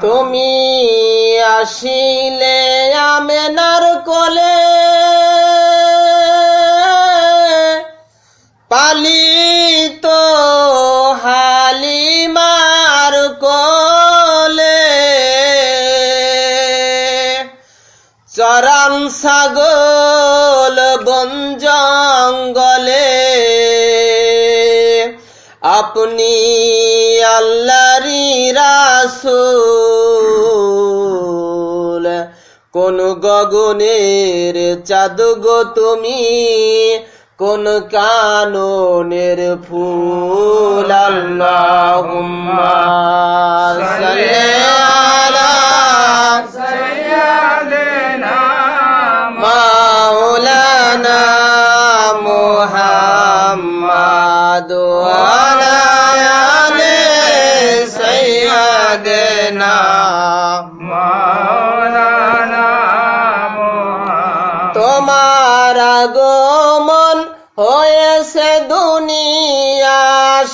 তুমি আসিলে আমেনার কোলে পালিত হালিমার কোলে চরণ ছাগল বন জঙ্গলে। আপনি আল্লাহরি রাসূল কোন গগনের চাঁদ গো তুমি কোন কাননের ফুল মাওলানা মুহাম্মাদ তোমার আগমন হয়েছে দুনিয়া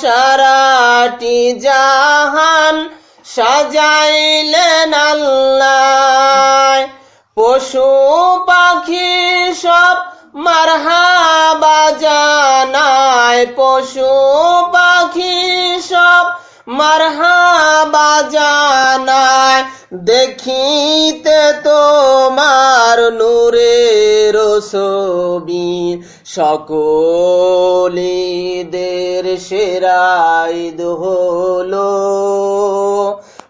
সারাটি জাহান সাজাইলেন আল্লাহ। পশু পাখি সব মারহাবা জানায়, পশু পাখি সব মারহাবা জানায় দেখিতে তোমার নূরের ছবি। সকলিদের সেরাইদ হলো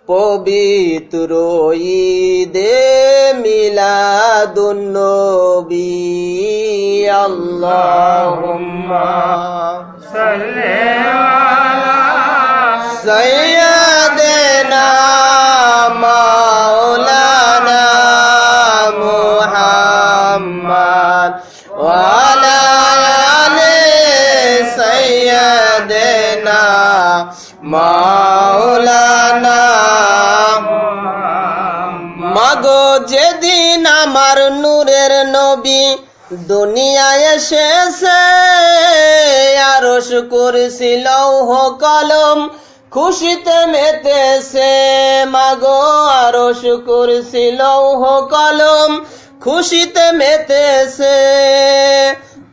পবিত্র ঈদে মিলাদুন্নবী আল্লাহুম্মা সৈয়দেনা মাওলানা মুহাম্মদ। ওয়ালা আলে সৈয়দেনা মাওলানা যেদিন আমার নূরের নবী দুনিয়া এসেছে, আরশ করছিল কলম খুশিতে মেতেছে, মাগো আরশ করছিল কলম। খুশিতে মেতেছে,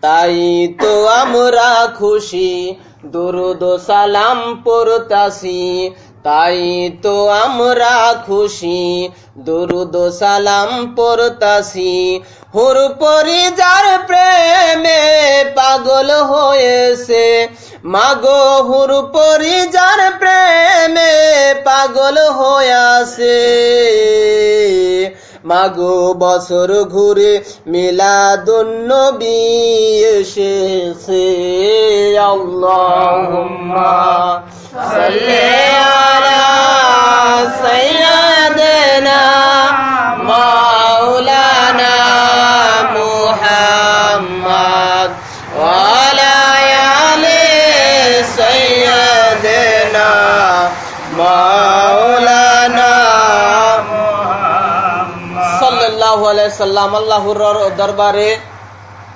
তাই তো আমরা খুশি। দুরুদ সালাম পড়তাছি, তাই তো আমরা খুশি। দুরুদ সালাম পড়তাছি হুর পরি যার প্রেমে পাগল হয়েছে। মাগো হুর পরি যার প্রেমে পাগল হয়েছে মাগো বছর ঘুরে মিলাদুন্নবী এসেছে। আল্লাহুম্মা সাল্লি আলা সাইয়্যিদিনা মাওলানা সাল্লাম আল্লাহর দরবারে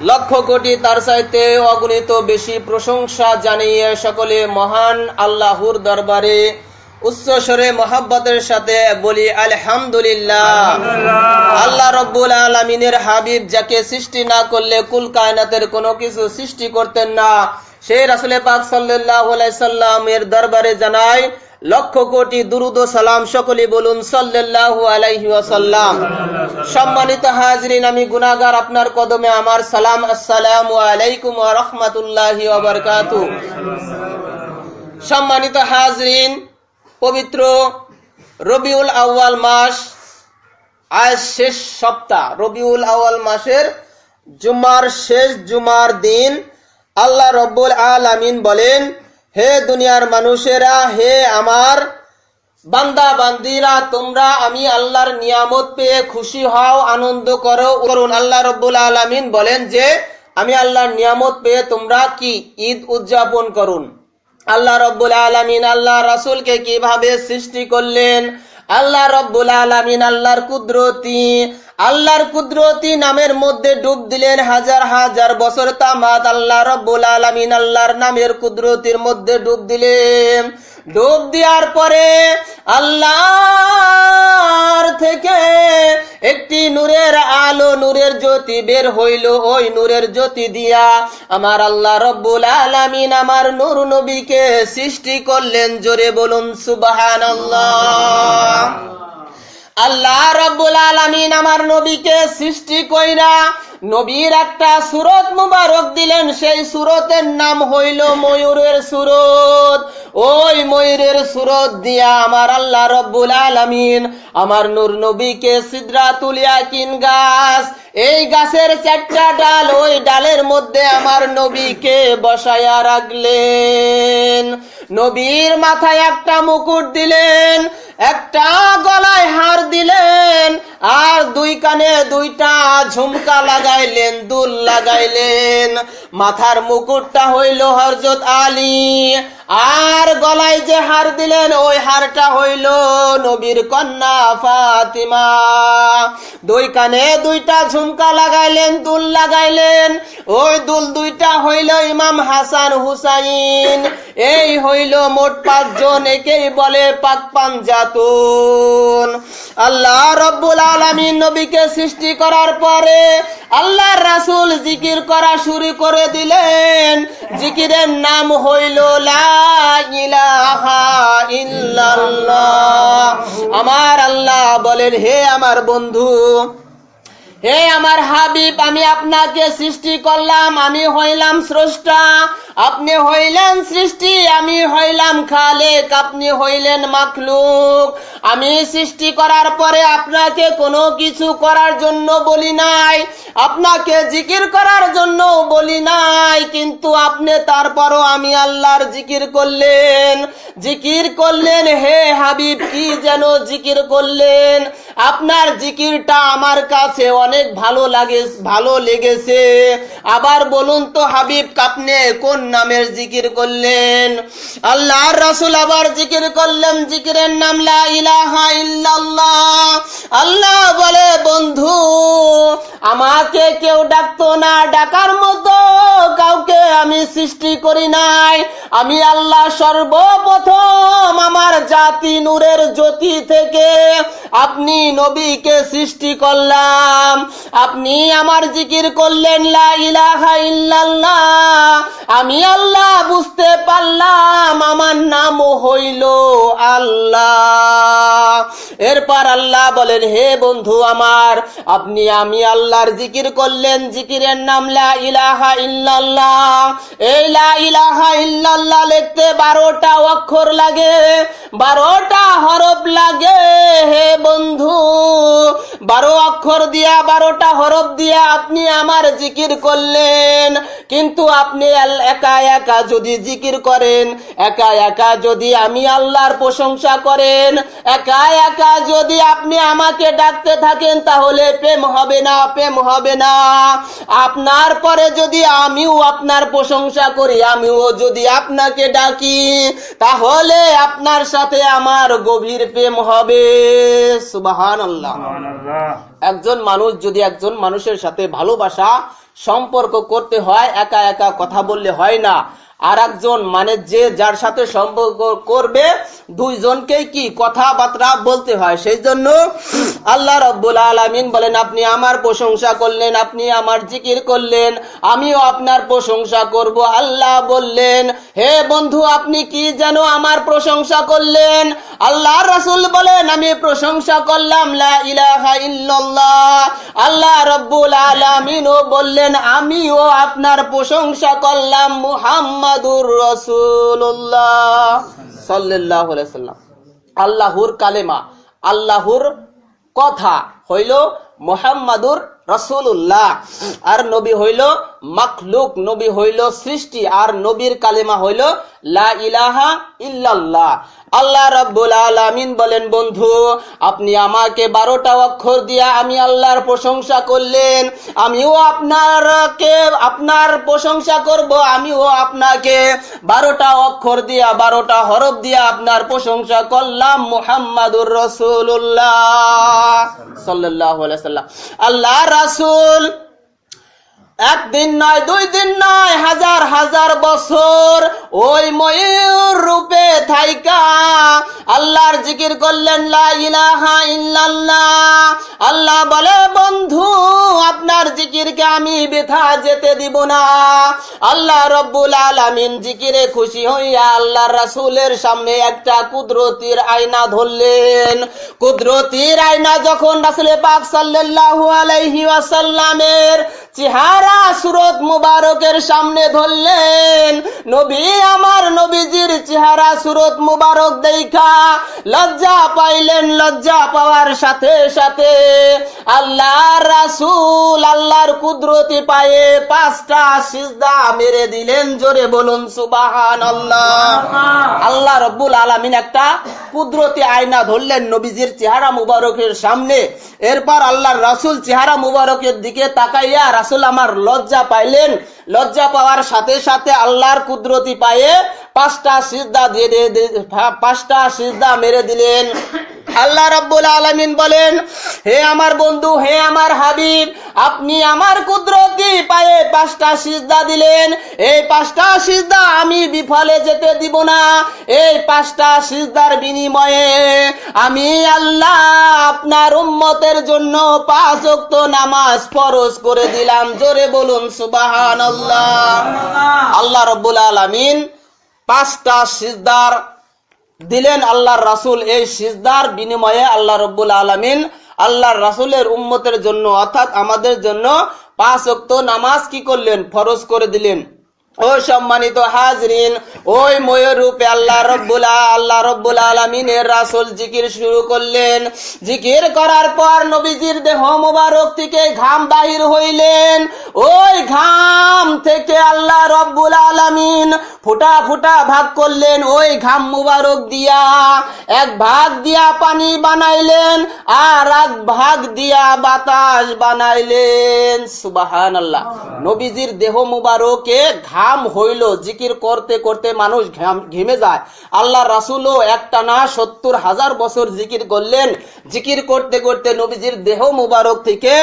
লক্ষ কোটি তার চাইতে অগণিত বেশি প্রশংসা জানিয়ে সকলে মহান আল্লাহর দরবারে উচ্চ স্বরে মহাব্বতের সাথে বলি আলহামদুলিল্লাহ। আল্লাহ রব্বুল আলমিনের হাবিব যাকে সৃষ্টি না করলে কুল কায়নাতের কোনো কিছু সৃষ্টি করতেন না। সেই রাসুলে পাক সাল্লাহ সাল্লামের দরবারে জানায় লক্ষ কোটি দুরুদ সালাম সকলে বলুন সাল্লাল্লাহু আলাইহি ওয়াসাল্লাম। সম্মানিত হাজরিন, আমি গুনাহগার আপনার কদমে আমার সালাম, আসসালামু আলাইকুম ওয়া সম্মানিত হাজরিন, পবিত্র রবিউল আউয়াল মাস আজ শেষ সপ্তাহ। রবিউল আউয়াল মাসের জুমার শেষ জুমার দিন আল্লাহ রব্বুল আলামিন বলেন হে দুনিয়ার মানুষেরা, হে আমার বান্দা, বান্দিরা, তোমরা আমি আল্লাহর নিয়ামত পেয়ে খুশি হও, আনন্দ করো, করুন। আল্লাহ রব্বুল আলমিন বলেন যে, আমি আল্লাহর নিয়ামত পেয়ে তোমরা কি ঈদ উদযাপন করুন? আল্লাহ রব্বুল আলমিন আল্লাহ রাসুলকে কীভাবে সৃষ্টি করলেন? আল্লাহ রব্বুল আলমিন আল্লাহর কুদরতি আল্লাহর কুদরতি নামের মধ্যে ডুব দিলেন হাজার হাজার বছর তামাত আল্লাহ রব্বুল আলমিন আল্লাহর নামের কুদরতির মধ্যে ডুব দিলেন। ডুব দেওয়ার পরে আল্লাহর থেকে একটি নূরের আলো, নূরের জ্যোতি বের হইল। ওই নূরের জ্যোতি দিয়া আমার আল্লাহ রব্বুল আলামিন আমার নূর নবীকে সৃষ্টি করলেন। জোরে বলুন সুবাহান আল্লাহ রব্বুল আলামিন আমার নবীকে সৃষ্টি কইরা নবীর একটা সুরত মুবারক দিলেন, সেই সুরতের নাম হইল ময়ূরের সুরত। ওই ময়ূরের সুরত দিয়া আমার আল্লাহ রব্বুল আলামিন আমার নূর নবীকে সিদরা তুলিয়া কিন গাছ। এই গাছের চারটা ডাল ওই ডালের মধ্যে আমার নবীকে বসায়া রাখলেন। নবীর মাথায় একটা মুকুট দিলেন, একটা গলায় হার দিলেন আর দুই কানে দুইটা ঝুমকা লাগাইলেন দুল লাগাইলেন। মাথার মুকুটটা হইল হরজত আলী। আর গলায় যে হার দিলেন, ওই হারটা হইল নবীর কন্যা ফাতিমা। দুই কানে দুইটা ঝুমকা লাগাইলেন, দুল লাগাইলেন। ওই দুল দুইটা হইল ইমাম হাসান হুসাইন। এই হইল মোট পাঁচজন, একেই বলে পাক পাঞ্জাতুন। আল্লাহ রব্বুল আলামিন নবীকে সৃষ্টি করার পরে আল্লাহর রাসূল জিকির করা শুরু করে দিলেন। জিকিরের নাম হইল লা আমার আল্লাহ বলেন, হে আমার বন্ধু, হে আমার হাবিব, আমি আপনাকে সৃষ্টি করলাম, আমি হইলাম স্রষ্টা। আপনি হইলেন সৃষ্টি, আমি হইলাম খালেক, আপনি হইলেন মাখলুক। আমি সৃষ্টি করার পরে আপনাকে কোনো কিছু করার জন্য বলি নাই, আপনাকে জিকির করার জন্য বলি নাই, কিন্তু আপনি তারপরও আমি আল্লাহর জিকির করলেন। জিকির করলেন, হে হাবিব, কি যেন জিকির করলেন? আপনার জিকিরটা আমার কাছে অনেক ভালো লাগে, ভালো লেগেছে। আবার বলুন তো হাবিব, আপনি কোন নামের জিকির করলেন। আল্লাহর রাসূল আবার জিকির করলেন, জিকিরের নাম ইলাহা ইল্লাল্লাহ। আল্লাহ বলে, বন্ধু, আমাকে কেউ ডাকতো না, ডাকার মতো কাউকে আমি সৃষ্টি করি নাই। আমি আল্লাহ সর্বপ্রথম আমার জাতি নূরের জ্যোতি থেকে আপনি নবীকে সৃষ্টি করলাম। আপনি আমার জিকির করলেন, লা ইলাহা ইল্লাল্লাহ। আমি আল্লাহ বুঝতে পারলাম, আমার নাম হইল আল্লাহ। এরপর আল্লাহ বলেন, হে বন্ধু আমার, আপনি, আমি আল্লাহর জিকির করলেন, জিকিরের নাম লা ইলাহা ইল্লাল্লাহ। এই লা ইলাহা ইল্লাল্লাহ লিখতে বারোটা অক্ষর লাগে, বারোটা হরফ লাগে, হে বন্ধু। বারো অক্ষর দিয়া, বারোটা হরফ দিয়া আপনি আমার জিকির করলেন, কিন্তু আপনি আল- একা একা যদি জিকির করেন একা একা যদি আমি আল্লাহর প্রশংসা করেন একা একা যদি আপনি আমাকে ডাকতে থাকেন তাহলে প্রেম হবে না প্রেম হবে না। আপনার পরে যদি আমিও আপনার প্রশংসা করি আমিও যদি আপনাকে ডাকি তাহলে আপনার সাথে আমার গভীর প্রেম হবে। সুবাহান আল্লাহ একজন মানুষ যদি একজন মানুষের সাথে ভালোবাসা সম্পর্ক করতে হয় একা একা কথা বললে হয় না। আর একজন মানে যে যার সাথে সম্পর্ক করবে, দুইজনকেই কি কথাবার্তা বলতে হয়? সেই জন্য আল্লাহ রব্বুল আলামিন বলেন, আপনি আমার প্রশংসা করলেন, আপনি আমার জিকির করলেন, আমিও আপনার প্রশংসা করব। আল্লাহ বললেন, হে বন্ধু, আপনি কি যেন আমার প্রশংসা করলেন? আল্লাহ রাসূল বলেন, আমি প্রশংসা করলাম, লা ইলাহা ইল্লাল্লাহ। আল্লাহ রব্বুল আলামিনও বললেন, আমিও আপনার প্রশংসা করলাম মুহাম্মাদুর রাসূলুল্লাহ সাল্লাল্লাহু আলাইহি সাল্লাম। আল্লাহর কালেমা, আল্লাহর কথা হইল মোহাম্মাদুর রসুল্লাহ আর নবী হইল মাখলুক নবী হইল সৃষ্টি আর নবীর কালেমা হইল লা ইলাহা ইল্লাল্লাহ। আল্লাহ রাব্বুল আলামিন বলেন, বন্ধু, আপনি আমাকে বারোটা অক্ষর দিয়া আমি আল্লাহর প্রশংসা করলেন। আমিও আপনারকে, আপনার প্রশংসা করব, আমিও আপনাকে বারোটা অক্ষর দিয়া, বারোটা হরফ দিয়া আপনার প্রশংসা করলাম মুহাম্মাদুর রসুল্লাহ সাল্লাহ আল্লাহ রাসূল একদিন নয়, দুই দিন নয়, হাজার হাজার বছর ওই ময়ূর রূপে থাইকা। আল্লাহর জিকির করলেন, লা ইলাহা ইল্লাল্লাহ। আল্লাহ বলে, বন্ধু, আপনার জিকিরকে আমি বেথা যেতে দিব না। আল্লাহ রব্বুল আলামিন জিকিরে খুশি হইয়া আল্লাহ রাসূলের সামনে একটা কুদরতির আয়না ধরলেন। কুদরতির আয়না যখন রাসূল পাক সাল্লাল্লাহু আলাইহি ওয়াসাল্লামের চেহারা সুরত মুবারকের সামনে ধরলেন। নবী আমার নবীজির চেহারা সুরত মুবারক দেখা, লজ্জা পাইলেন, লজ্জা পাওয়ার সাথে সাথে আল্লাহর রাসূল, আল্লাহর কুদরতি পায়ে পাঁচটা সিজদা মেরে দিলেন। জোরে বলুন, সুবহানাল্লাহ। আল্লাহ রব্বুল আলামিন একটা কুদরতি আয়না ধরলেন নবীজির চেহারা মুবারকের সামনে। এরপর আল্লাহর রাসূল চেহারা মুবারকের দিকে তাকাইয়া রাসূল আমার লজ্জা পাইলেন। লজ্জা পাওয়ার সাথে সাথে আল্লাহর কুদরতি পায়ে পাঁচটা সিজদা দিয়ে পাঁচটা সিজদা মেরে দিলেন। আল্লাহ রাব্বুল আলামিন বলেন, হে আমার বন্ধু, হে আমার হাবিব, আপনি আমার কুদরতি পায়ে পাঁচটা সিজদা দিলেন। এই পাঁচটা সিজদা আমি বিফলে যেতে দিব না। এই পাঁচটা সিজদার বিনিময়ে আমি আল্লাহ আপনার উম্মতের জন্য পাঁচ ওয়াক্ত নামাজ ফরজ করে দিলাম। জোরে বলুন, সুবহানাল্লাহ। আল্লাহ রব্বুল আলামিন পাঁচটা সিজদার দিলেন আল্লাহর রাসুল। এই সিজদার বিনিময়ে আল্লাহ রব্বুল আলমিন আল্লাহর রাসুলের উম্মতের জন্য, অর্থাৎ আমাদের জন্য পাঁচ অক্ত নামাজ কি করলেন? ফরজ করে দিলেন। ও সম্মানিত হাজরিন ওই ময়ূর রূপে আল্লাহ রব্বুল আল্লাহ রব্বুল আলমিনের রাসূল জিকির শুরু করলেন। জিকির করার পর নবীজির দেহ মোবারক থেকে ঘাম বাহির হইলেন। ওই ঘাম থেকে আল্লাহ রব্বুল আলামিন ফুটা ফুটা ভাগ করলেন। ওই ঘাম মুবারক দিয়া এক ভাগ দিয়া পানি বানাইলেন আর এক ভাগ দিয়া বাতাস বানাইলেন। সুবাহান আল্লাহ নবীজির দেহ মুবারকে ঘাম হইল, জিকির করতে করতে মানুষ ঘেমে যায়। আল্লাহ রাসুলও একটা না, সত্তর হাজার বছর জিকির করলেন। জিকির করতে করতে নবীজির দেহ মুবারক থেকে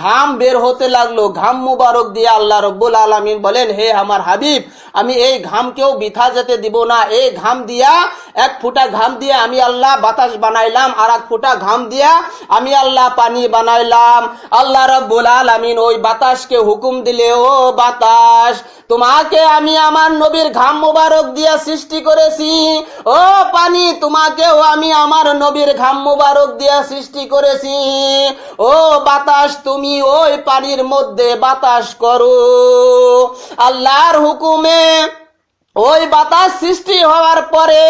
ঘাম বের হতে লাগল। ঘাম মুবারক দিয়ে আল্লাহ রব্বুল আলমিন বলেন, হে আমার হাবিব, আমি এই ঘামকেও বিথা যেতে দিব না। এই ঘাম দিয়া, এক ফুটা ঘাম দিয়ে আমি আল্লাহ বাতাস বানাইলাম আর এক ফুটা ঘাম দিয়া আমি আল্লাহ পানি বানাইলাম। আল্লাহ রব্বুল আলামিন ওই বাতাসকে হুকুম দিলে, ও বাতাস তোমাকে আমি আমার নবীর ঘাম মুবারক দিয়া সৃষ্টি করেছি। ও পানি, তোমাকেও আমি আমার নবীর ঘাম মুবারক দিয়া সৃষ্টি করেছি। ও বাতাস, তুমি ওই পানির মধ্যে বাতাস করো। আল্লাহর হুকুমে ওই বাতাস সৃষ্টি হওয়ার পরে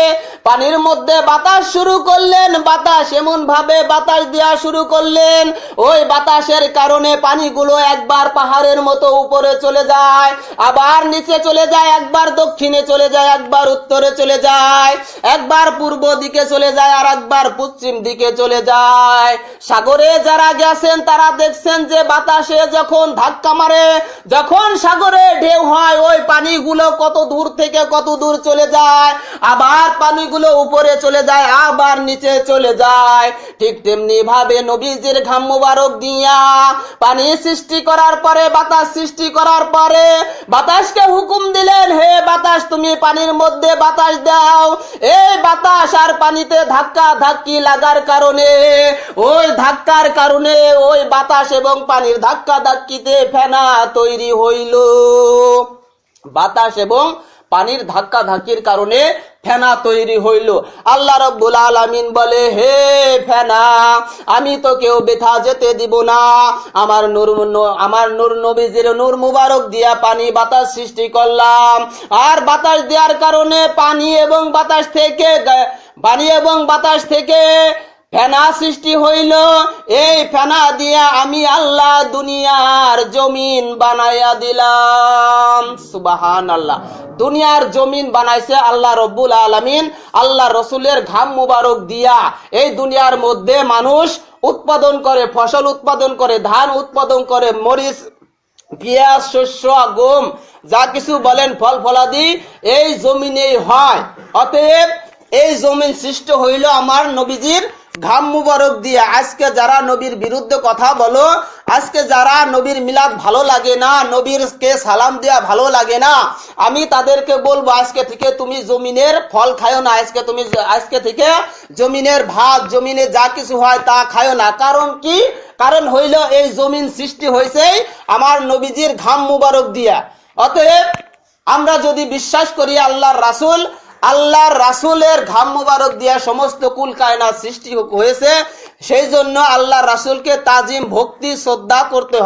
পানির মধ্যে বাতাস শুরু করলেন, বাতাস এমন ভাবে বাতাস দেওয়া শুরু করলেন, ওই বাতাসের কারণে পানিগুলো একবার পাহাড়ের মতো উপরে চলে যায়, আবার নিচে চলে যায়, একবার দক্ষিণে চলে যায়, একবার উত্তরে চলে যায়, একবার পূর্ব দিকে চলে যায়, আর একবার পশ্চিম দিকে চলে যায়। সাগরে যারা গেছেন, তারা দেখছেন যে বাতাসে যখন ধাক্কা মারে, যখন সাগরে ঢেউ হয়, ওই পানিগুলো কত দূর থেকে কত দূর চলে যায়, আবার পানিগুলো উপরে চলে যায়, আবার নিচে চলে যায়। ঠিক তেমনি ভাবে নবীজির ঘাম মুবারক দিয়া পানি সৃষ্টি করার পরে, বাতাস সৃষ্টি করার পরে বাতাসকে হুকুম দিলেন, হে বাতাস, তুমি পানির মধ্যে বাতাস দাও। এই বাতাস আর পানিতে ধাক্কা ধাক্কি লাগার কারণে, ওই ধাক্কার কারণে ওই বাতাস এবং পানির ধাক্কা ধাক্কিতে ফেনা তৈরি হইল। বাতাস এবং পানির ধাক্কা ধাক্কির কারণে ফেনা তৈরি হইল। আল্লাহ রব্বুল আলামিন বলে, হে ফেনা, আমি তো কেউ বেথা যেতে দিব না। আমার নূর আমার নূর নবীজির নূর মুবারক দিয়া পানি বাতাস সৃষ্টি করলাম। আর বাতাস দেওয়ার কারণে পানি এবং বাতাস থেকে, পানি এবং বাতাস থেকে ফেনা সৃষ্টি হইল, এই ফেনা দিয়া আমি আল্লাহ দুনিয়ার জমিন বানাইয়া দিলাম। সুবাহান আল্লাহ দুনিয়ার জমিন বানাইছে আল্লাহ রব্বুল আলমিন। আল্লাহ রসুলের ঘাম মুবারক দিয়া এই দুনিয়ার মধ্যে মানুষ উৎপাদন করে, ফসল উৎপাদন করে, ধান উৎপাদন করে, মরিচ, পেঁয়াজ, শস্য, গম, যা কিছু বলেন ফল ফলাদি এই জমিনেই হয়। অতএব এই জমিন সৃষ্ট হইল আমার নবীজির ঘাম মুবারক দিয়ে আজকে যারা নবীর বিরুদ্ধে কথা বলো, আজকে যারা নবীর মিলাদ ভালো লাগে না নবীর কে সালাম দেওয়া ভালো লাগে না, আমি তাদেরকে বলব, আজকে থেকে তুমি জমিনের ফল খায়ো না, আজকে তুমি আজকে থেকে জমিনের ভাত, জমিনে যা কিছু হয় তা খায়ো না। কারণ কি? কারণ হইল এই জমিন সৃষ্টি হয়েছে আমার নবীজির ঘাম মুবারক দিয়া। অতএব আমরা যদি বিশ্বাস করি আল্লাহর রাসূল আল্লাহর রাসুলের ঘাম মুবারক দিয়া সমস্ত কুল কায়না সৃষ্টি হয়েছে, সেই জন্য আল্লাহ রাসুলকে তাজিম, ভক্তি, শ্রদ্ধা করতে